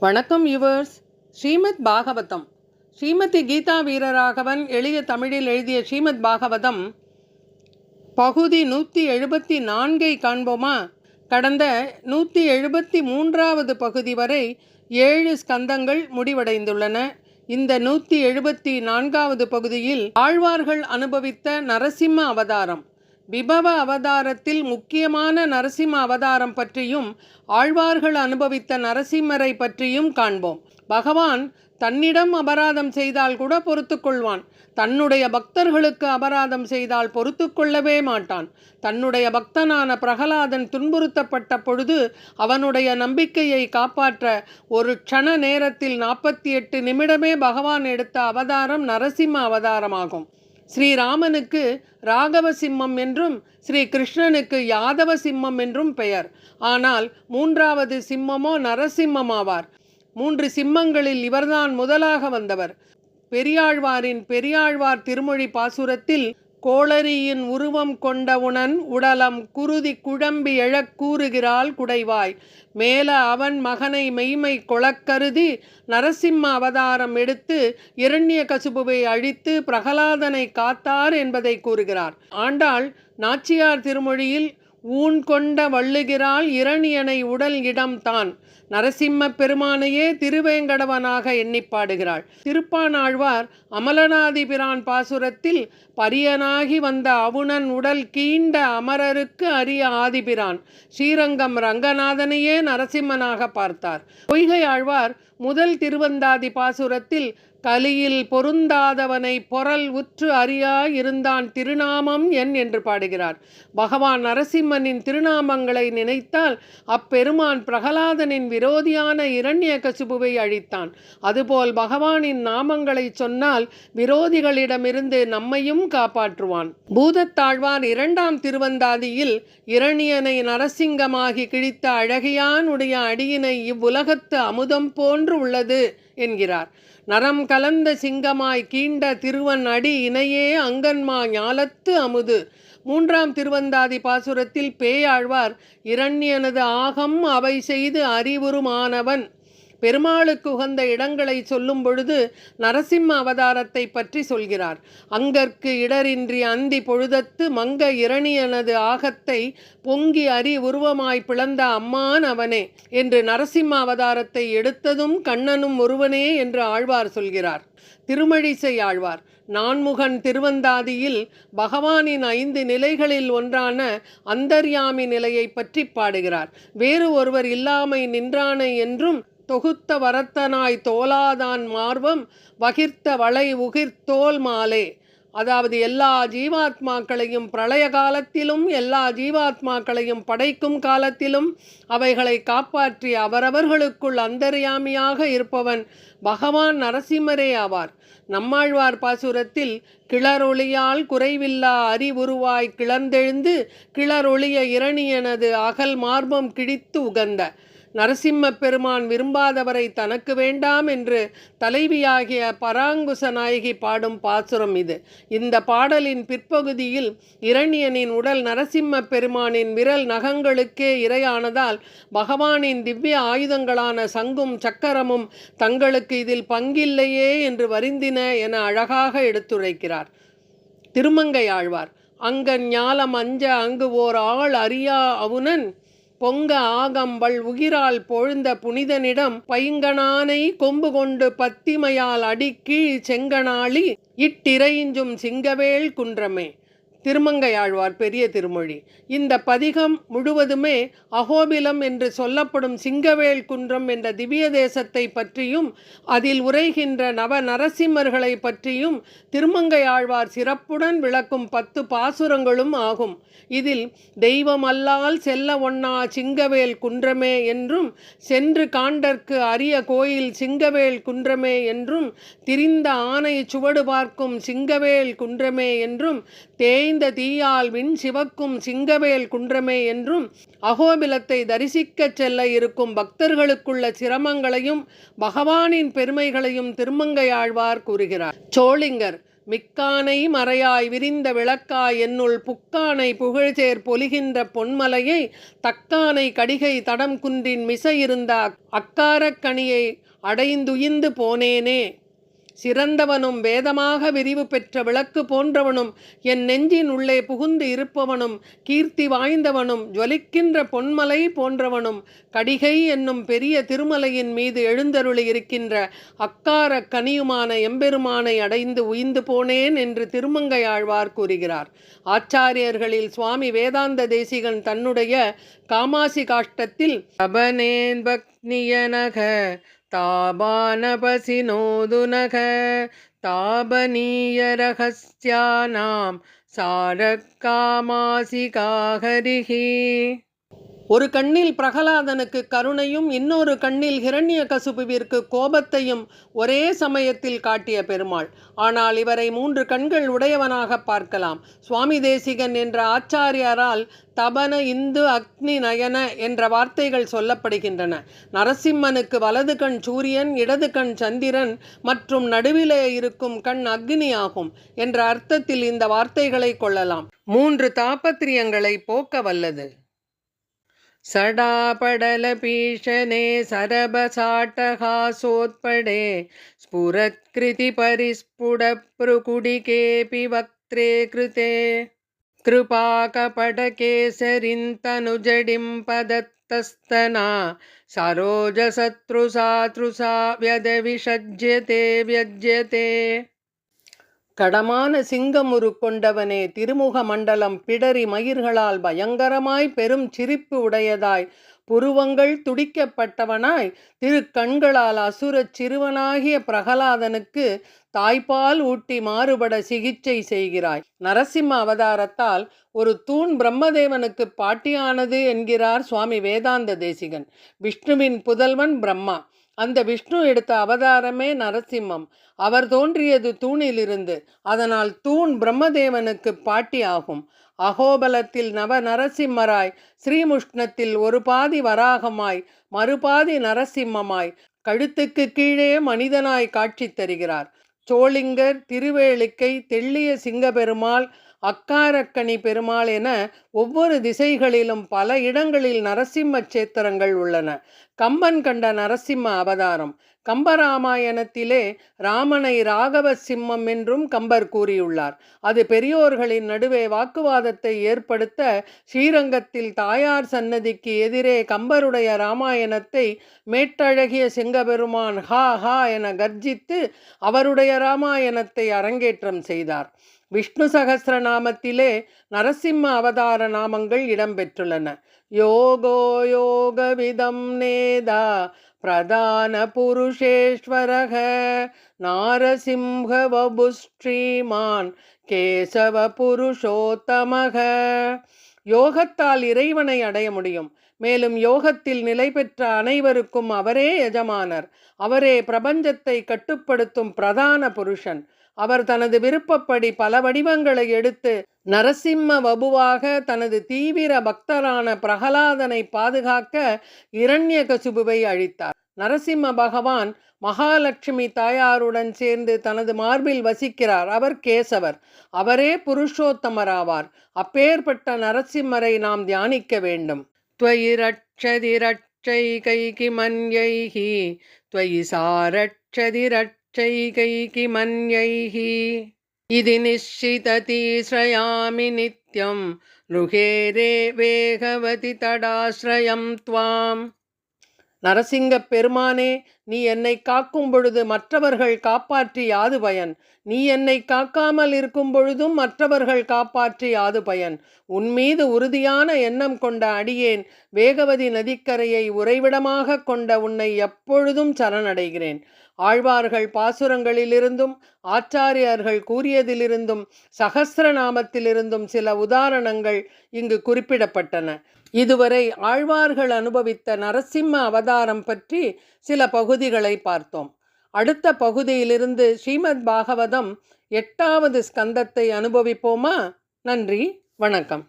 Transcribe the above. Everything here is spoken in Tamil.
வணக்கம் யுவர்ஸ் ஸ்ரீமத் பாகவதம். ஸ்ரீமதி கீதா வீரராகவன் எளிய தமிழில் எழுதிய ஸ்ரீமத் பாகவதம். பகுதி நூற்றி எழுபத்தி நான்கை காண்போமா? கடந்த நூற்றி எழுபத்தி மூன்றாவது பகுதி வரை ஏழு ஸ்கந்தங்கள் முடிவடைந்துள்ளன. இந்த நூற்றி எழுபத்தி நான்காவது பகுதியில் ஆழ்வார்கள் அனுபவித்த நரசிம்ம அவதாரம். விபவ அவதாரத்தில் முக்கியமான நரசிம்ம அவதாரம் பற்றியும் ஆழ்வார்கள் அனுபவித்த நரசிம்மரை பற்றியும் காண்போம். பகவான் தன்னிடம் அபராதம் செய்தால் கூட பொறுத்து கொள்வான். தன்னுடைய பக்தர்களுக்கு அபராதம் செய்தால் பொறுத்து கொள்ளவே மாட்டான். தன்னுடைய பக்தனான பிரகலாதன் துன்புறுத்தப்பட்ட பொழுது அவனுடைய நம்பிக்கையை காப்பாற்ற ஒரு க்ஷண நேரத்தில் நாற்பத்தி எட்டு நிமிடமே பகவான் எடுத்த அவதாரம் நரசிம்ம அவதாரமாகும். ஸ்ரீராமனுக்கு ராகவ சிம்மம் என்றும் ஸ்ரீ கிருஷ்ணனுக்கு யாதவ சிம்மம் என்றும் பெயர். ஆனால் மூன்றாவது சிம்மமோ நரசிம்மமாவார். மூன்று சிம்மங்களில் இவர்தான் முதலாக வந்தவர். பெரியாழ்வாரின் பெரியாழ்வார் திருமொழி பாசுரத்தில் கோளரியின் உருவம் கொண்டவுணன் உடலம் குருதி குழம்பி எழக் கூறுகிறாள் குடைவாய். மேல அவன் மகனை மெய்மை கொளக்கருதி நரசிம்ம அவதாரம் எடுத்து இரண்ய கசுபுவை அழித்து பிரகலாதனை காத்தார் என்பதை கூறுகிறார். ஆண்டாள் நாச்சியார் திருமொழியில் ஊன் கொண்ட வள்ளுகிறாள் இரணியனை உடல் இடம் தான். நரசிம்ம பெருமானையே திருவேங்கடவனாக எண்ணி பாடுகிறாள். திருப்பானாழ்வார் அமலனாதிபிரான் பாசுரத்தில் பரியனாகி வந்த அவுணன் உடல் கீண்ட அமரருக்கு அரிய ஆதிபிரான். ஸ்ரீரங்கம் ரங்கநாதனையே நரசிம்மனாக பார்த்தார். பொய்கை ஆழ்வார் முதல் திருவந்தாதி பாசுரத்தில் கலியில் பொருந்தாதவனை பொறல் உற்று அறியா இருந்தான் திருநாமம் என் என்று பாடுகிறார். பகவான் நரசிம்மனின் திருநாமங்களை நினைத்தால் அப்பெருமான் பிரகலாதனின் விரோதியான இரண்ய கசுபுவை அழித்தான். அதுபோல் பகவானின் நாமங்களை சொன்னால் விரோதிகளிடமிருந்து நம்மையும் காப்பாற்றுவான். பூதத்தாழ்வார் இரண்டாம் திருவந்தாதியில் இரணியனை நரசிங்கமாகி கிழித்த அழகியானுடைய அடியினை இவ்வுலகத்து அமுதம் போன்று உள்ளது. என்கிறார். நரம் கலந்த சிங்கமாய் கீண்ட திருவன் அடி இணையே அங்கன்மா ஞாலத்து அமுது. மூன்றாம் திருவந்தாதி பாசுரத்தில் பேயாழ்வார். இரண்யனது ஆகம் அவை செய்து அறிவுருமானவன் பெருமாளுக்கு உகந்த இடங்களை சொல்லும் பொழுது நரசிம்ம அவதாரத்தை பற்றி சொல்கிறார். அங்கற்கு இடரின்றி அந்தி பொழுதத்து மங்க இரணியனது ஆகத்தை பொங்கி அறி உருவமாய் பிளந்த அம்மான் அவனே என்று நரசிம்ம அவதாரத்தை எடுத்ததும் கண்ணனும் ஒருவனே என்று ஆழ்வார் சொல்கிறார். திருமழிசை ஆழ்வார் நான்முகன் திருவந்தாதியில் பகவானின் ஐந்து நிலைகளில் ஒன்றான அந்தர்யாமி நிலையை பற்றி பாடுகிறார். வேறு ஒருவர் இல்லாமை நின்றானை என்றும் தொகுத்த வரத்தனாய் தோலாதான் மார்வம் வகிர்த்த வளை உகிர்த்தோல் மாலே. அதாவது எல்லா ஜீவாத்மாக்களையும் பிரளய காலத்திலும் எல்லா ஜீவாத்மாக்களையும் படைக்கும் காலத்திலும் அவைகளை காப்பாற்றி அவரவர்களுக்குள் அந்தர்யாமியாக இருப்பவன் பகவான் நரசிம்மரே ஆவார். நம்மாழ்வார் பாசுரத்தில் கிளரொளியால் குறைவில்லா அறிவுருவாய் கிளர்ந்தெழுந்து கிளரொளிய இரணியனது அகல் மார்பம் கிழித்து உகந்த. நரசிம்ம பெருமான் விரும்பாதவரை தனக்கு வேண்டாம் என்று தலைவியாகிய பராங்குச நாயகி பாடும் பாசுரம் இது. இந்த பாடலின் பிற்பகுதியில் இரணியனின் உடல் நரசிம்ம பெருமானின் விரல் நகங்களுக்கே இரையானதால் பகவானின் திவ்ய ஆயுதங்களான சங்கும் சக்கரமும் தங்களுக்கு இதில் பங்கில்லையே என்று வருந்தின என அழகாக எடுத்துரைக்கிறார். திருமங்கை ஆழ்வார் அங்கன் ஞாலம் அஞ்ச அங்கு ஓர் ஆள் அறியா அவுனன் பொங்க ஆகம்பள் உகிரால் பொழுந்த புனிதனிடம் பைங்கனானை கொம்பு கொண்டு பத்திமையால் அடிக்கீழ் செங்கனாளி இட்டிரைஞ்சும் சிங்கவேள் குன்றமே. திருமங்கையாழ்வார் பெரிய திருமொழி. இந்த பதிகம் முழுவதுமே அகோபிலம் என்று சொல்லப்படும் சிங்கவேல் குன்றம் என்ற திவ்ய தேசத்தை பற்றியும் அதில் உரைகின்ற நவ நரசிம்மர்களை பற்றியும் திருமங்கையாழ்வார் சிறப்புடன் விளக்கும் பத்து பாசுரங்களும் ஆகும். இதில் தெய்வம் அல்லால் செல்ல ஒண்ணா சிங்கவேல் குன்றமே என்றும் சென்று காண்டற்கு அரிய கோயில் சிங்கவேல் குன்றமே என்றும் திரிந்த ஆணை சுவடு பார்க்கும் சிங்கவேல் குன்றமே என்றும் தேய்ந்த தீயால் விண் சிவக்கும் சிங்கவேல் குன்றமே என்றும் அகோபிலத்தை தரிசிக்கச் செல்ல இருக்கும் பக்தர்களுக்குள்ள சிரமங்களையும் பகவானின் பெருமைகளையும் திருமங்கையாழ்வார் கூறுகிறார். சோளிங்கர் மிக்கானை மறையாய் விரிந்த விளக்காய் என்னுள் புக்கானை புகழ்சேர் பொலிகின்ற பொன்மலையை தக்கானை கடிகை தடம் குன்றின் மிசையிருந்த அக்காரக் கனியை அடைந்துயிந்து போனேனே. சிறந்தவனும் வேதமாக விரிவு பெற்ற விளக்கு போன்றவனும் என் நெஞ்சின் உள்ளே புகுந்து இருப்பவனும் கீர்த்தி வாய்ந்தவனும் ஜொலிக்கின்ற பொன்மலை போன்றவனும் கடிகை என்னும் பெரிய திருமலையின் மீது எழுந்தருளி இருக்கின்ற அக்கார கனியுமான எம்பெருமானை அடைந்து உயிந்து போனேன் என்று திருமங்கையாழ்வார் கூறுகிறார். ஆச்சாரியர்களில் சுவாமி வேதாந்த தேசிகன் தன்னுடைய காமாசி காஷ்டத்தில் அபனேன் பக்னியனக ताबानपसिनोदुनख ताबनीयरहस्यानां सारकामासिकाहरिः ஒரு கண்ணில் பிரகலாதனுக்கு கருணையும் இன்னொரு கண்ணில் ஹிரண்ய கசுபுவிற்கு கோபத்தையும் ஒரே சமயத்தில் காட்டிய பெருமாள். ஆனால் இவரை மூன்று கண்கள் உடையவனாக பார்க்கலாம். சுவாமி தேசிகன் என்ற ஆச்சாரியாரால் தபன இந்து அக்னி நயன என்ற வார்த்தைகள் சொல்லப்படுகின்றன. நரசிம்மனுக்கு வலது கண் சூரியன் இடது கண் சந்திரன் மற்றும் நடுவிலே இருக்கும் கண் அக்னி ஆகும் என்ற அர்த்தத்தில் இந்த வார்த்தைகளை கொள்ளலாம். மூன்று தாபத்திரியங்களை போக்க வல்லது. सडापडलपीशने सरबसाटहासोत्पडे स्फुरत्कृतिपरिस्फुटप्रुकुडिकेऽपि वक्त्रे कृते कृपाकपटकेसरिन्तनुजडिं पदत्तस्तना सरोजशत्रुसातृसा व्यदविषज्यते व्यज्यते கடமான சிங்கமுரு கொண்டவனே திருமுக மண்டலம் பிடரி மயிர்களால் பயங்கரமாய் பெரும் சிரிப்பு உடையதாய். புருவங்கள் துடிக்கப்பட்டவனாய் திரு கண்களால் அசுரச் சிறுவனாகிய பிரகலாதனுக்கு தாய்ப்பால் ஊட்டி மாறுபட சிகிச்சை செய்கிறாய். நரசிம்ம அவதாரத்தால் ஒரு தூண் பிரம்மதேவனுக்கு பாட்டியானது என்கிறார் சுவாமி வேதாந்த தேசிகன். விஷ்ணுவின் புதல்வன் பிரம்மா. அந்த விஷ்ணு எடுத்த அவதாரமே நரசிம்மம். அவர் தோன்றியது தூணிலிருந்து. அதனால் தூண் பிரம்மதேவனுக்கு பாட்டி ஆகும் அகோபலத்தில் நவ நரசிம்மராய் ஸ்ரீமுஷ்ணத்தில் ஒரு பாதி வராகமாய் மறுபாதி நரசிம்மமாய் கழுத்துக்கு கீழே மனிதனாய் காட்சி தருகிறார். சோளிங்கர் திருவேளிக்கை தெள்ளிய சிங்கபெருமாள் அக்காரக்கணி பெருமாள் என ஒவ்வொரு திசைகளிலும் பல இடங்களில் நரசிம்ம சேத்திரங்கள் உள்ளன. கம்பன் கண்ட நரசிம்ம அவதாரம். கம்பராமாயணத்திலே ராமனை ராகவ சிம்மம் என்றும் கம்பர் கூறியுள்ளார். அது பெரியோர்களின் நடுவே வாக்குவாதத்தை ஏற்படுத்த ஸ்ரீரங்கத்தில் தாயார் சன்னதிக்கு எதிரே கம்பருடைய ராமாயணத்தை மேட்டழகிய சிங்கபெருமான் ஹா ஹா என கர்ஜித்து அவருடைய ராமாயணத்தை அரங்கேற்றம் செய்தார். விஷ்ணு சகசிரநாமத்திலே நரசிம்ம அவதார நாமங்கள் இடம்பெற்றுள்ளன. யோகோ யோகவிதம் நேதா பிரதான புருஷேஸ்வரக நாரசிம்ஹ வபுஸ்ரீமான் கேசவ புருஷோத்தமக. யோகத்தால் இறைவனை அடைய முடியும். மேலும் யோகத்தில் நிலை பெற்ற அனைவருக்கும் அவரே எஜமானர். அவரே பிரபஞ்சத்தை கட்டுப்படுத்தும் பிரதான புருஷன். அவர் தனது விருப்பப்படி பல வடிவங்களை எடுத்து நரசிம்ம வபுவாக தனது தீவிர பக்தரான பிரகலாதனை பாதுகாக்க இரண்ய கசுபுவை அழித்தார் நரசிம்ம பகவான் மகாலட்சுமி தாயாருடன் சேர்ந்து தனது மார்பில் வசிக்கிறார் அவர் கேசவர் அவரே புருஷோத்தமராவார் அப்பேற்பட்ட நரசிம்மரை நாம் தியானிக்க வேண்டும் त्वयि रक्षति रक्षैकैकिमन्यैः त्वयि सा रक्षति रक्षैकैकिमन्यैः इति निश्चितति श्रयामि नित्यं ருகேரே வேகவதி தடாஸ்ரயம் துவாம் நரசிங்கப் பெருமானே நீ என்னை காக்கும் பொழுது மற்றவர்கள் காப்பாற்றி யாது பயன் நீ என்னை காக்காமல் இருக்கும் பொழுதும் மற்றவர்கள் காப்பாற்றி யாது பயன் உன்மீது உறுதியான எண்ணம் கொண்ட அடியேன் வேகவதி நதிக்கரையை உறைவிடமாக கொண்ட உன்னை எப்பொழுதும் சரணடைகிறேன் ஆழ்வார்கள் பாசுரங்களிலிருந்தும் ஆச்சாரியார்கள் கூறியதிலிருந்தும் சகசிரநாமத்திலிருந்தும் சில உதாரணங்கள் இங்கு குறிப்பிடப்பட்டன. இதுவரை ஆழ்வார்கள் அனுபவித்த நரசிம்ம அவதாரம் பற்றி சில பகுதிகளை பார்த்தோம். அடுத்த பகுதியிலிருந்து ஸ்ரீமத் பாகவதம் எட்டாவது ஸ்கந்தத்தை அனுபவிப்போமா? நன்றி வணக்கம்.